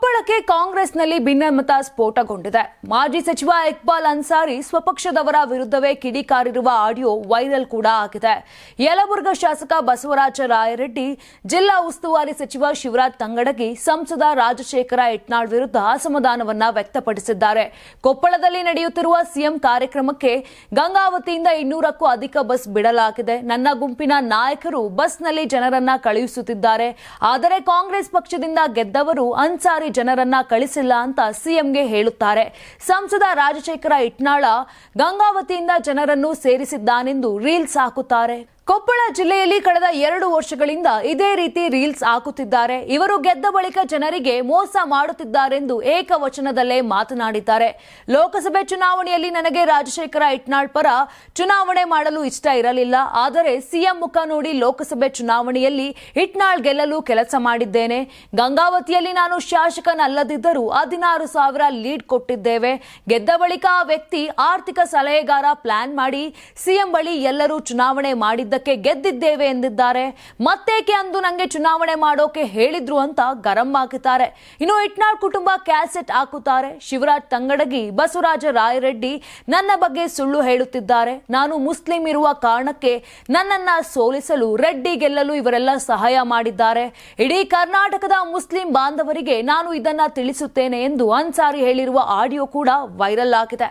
ಕೊಪ್ಪಳಕ್ಕೆ ಕಾಂಗ್ರೆಸ್ನಲ್ಲಿ ಭಿನ್ನಮತ ಸ್ಫೋಟಗೊಂಡಿದೆ. ಮಾಜಿ ಸಚಿವ ಇಕ್ಬಾಲ್ ಅನ್ಸಾರಿ ಸ್ವಪಕ್ಷದವರ ವಿರುದ್ಧವೇ ಕಿಡಿಕಾರಿರುವ ಆಡಿಯೋ ವೈರಲ್ ಕೂಡ ಆಗಿದೆ. ಯಲಬುರ್ಗ ಶಾಸಕ ಬಸವರಾಜ ರಾಯರೆಡ್ಡಿ, ಜಿಲ್ಲಾ ಉಸ್ತುವಾರಿ ಸಚಿವ ಶಿವರಾಜ್ ತಂಗಡಗಿ, ಸಂಸದ ರಾಜಶೇಖರ ಇಟ್ನಾಳ್ ವಿರುದ್ಧ ಅಸಮಾಧಾನವನ್ನ ವ್ಯಕ್ತಪಡಿಸಿದ್ದಾರೆ. ಕೊಪ್ಪಳದಲ್ಲಿ ನಡೆಯುತ್ತಿರುವ ಸಿಎಂ ಕಾರ್ಯಕ್ರಮಕ್ಕೆ ಗಂಗಾವತಿಯಿಂದ ಇನ್ನೂರಕ್ಕೂ ಅಧಿಕ ಬಸ್ ಬಿಡಲಾಗಿದೆ. ನನ್ನ ಗುಂಪಿನ ನಾಯಕರು ಬಸ್ನಲ್ಲಿ ಜನರನ್ನ ಕಳುಹಿಸುತ್ತಿದ್ದಾರೆ. ಆದರೆ ಕಾಂಗ್ರೆಸ್ ಪಕ್ಷದಿಂದ ಗೆದ್ದವರು ಅನ್ಸಾರಿ ಜನರನ್ನ ಕಳಿಸಿಲ್ಲ ಅಂತ ಸಿಎಂಗೆ ಹೇಳುತ್ತಾರೆ. ಸಂಸದ ರಾಜಶೇಖರ ಇಟ್ನಾಳ ಗಂಗಾವತಿಯಿಂದ ಜನರನ್ನು ಸೇರಿಸಿದ್ದಾನೆಂದು ರೀಲ್ಸ್ ಹಾಕುತ್ತಾರೆ. ಕೊಪ್ಪಳ ಜಿಲ್ಲೆಯಲ್ಲಿ ಕಳೆದ ಎರಡು ವರ್ಷಗಳಿಂದ ಇದೇ ರೀತಿ ರೀಲ್ಸ್ ಹಾಕುತ್ತಿದ್ದಾರೆ. ಇವರು ಗೆದ್ದ ಬಳಿಕ ಜನರಿಗೆ ಮೋಸ ಮಾಡುತ್ತಿದ್ದಾರೆಂದು ಏಕವಚನದಲ್ಲೇ ಮಾತನಾಡಿದ್ದಾರೆ. ಲೋಕಸಭೆ ಚುನಾವಣೆಯಲ್ಲಿ ನನಗೆ ರಾಜಶೇಖರ ಇಟ್ನಾಳ್ ಪರ ಚುನಾವಣೆ ಮಾಡಲು ಇಷ್ಟ ಇರಲಿಲ್ಲ. ಆದರೆ ಸಿಎಂ ಮುಖ ನೋಡಿ ಲೋಕಸಭೆ ಚುನಾವಣೆಯಲ್ಲಿ ಇಟ್ನಾಳ್ ಗೆಲ್ಲಲು ಕೆಲಸ ಮಾಡಿದ್ದೇನೆ. ಗಂಗಾವತಿಯಲ್ಲಿ ನಾನು ಶಾಸಕನಲ್ಲದಿದ್ದರೂ ಹದಿನಾರು ಸಾವಿರ ಲೀಡ್ ಕೊಟ್ಟಿದ್ದೇವೆ. ಗೆದ್ದ ಬಳಿಕ ಆ ವ್ಯಕ್ತಿ ಆರ್ಥಿಕ ಸಲಹೆಗಾರ ಪ್ಲಾನ್ ಮಾಡಿ ಸಿಎಂ ಬಳಿ ಎಲ್ಲರೂ ಚುನಾವಣೆ ಮಾಡಿದ್ದಕ್ಕೆ ಗೆದ್ದಿದ್ದೇವೆ ಎಂದಿದ್ದಾರೆ. ಮತ್ತೇಕೆ ಅಂದು ನಂಗೆ ಚುನಾವಣೆ ಮಾಡೋಕೆ ಹೇಳಿದ್ರು ಅಂತ ಗರಂ ಹಾಕುತ್ತಾರೆ ಇನ್ನು ಇಟ್ನಾಳ್ ಕುಟುಂಬ ಕ್ಯಾಸೆಟ್ ಹಾಕುತ್ತಾರೆ. ಶಿವರಾಜ್ ತಂಗಡಗಿ, ಬಸವರಾಜ ರಾಯರೆಡ್ಡಿ ನನ್ನ ಬಗ್ಗೆ ಸುಳ್ಳು ಹೇಳುತ್ತಿದ್ದಾರೆ. ನಾನು ಮುಸ್ಲಿಂ ಇರುವ ಕಾರಣಕ್ಕೆ ನನ್ನನ್ನ ಸೋಲಿಸಲು, ರೆಡ್ಡಿ ಗೆಲ್ಲಲು ಇವರೆಲ್ಲ ಸಹಾಯ ಮಾಡಿದ್ದಾರೆ. ಇಡೀ ಕರ್ನಾಟಕದ ಮುಸ್ಲಿಂ ಬಾಂಧವರಿಗೆ ನಾನು ಇದನ್ನ ತಿಳಿಸುತ್ತೇನೆ ಎಂದು ಅನ್ಸಾರಿ ಹೇಳಿರುವ ಆಡಿಯೋ ಕೂಡ ವೈರಲ್ ಆಗಿದೆ.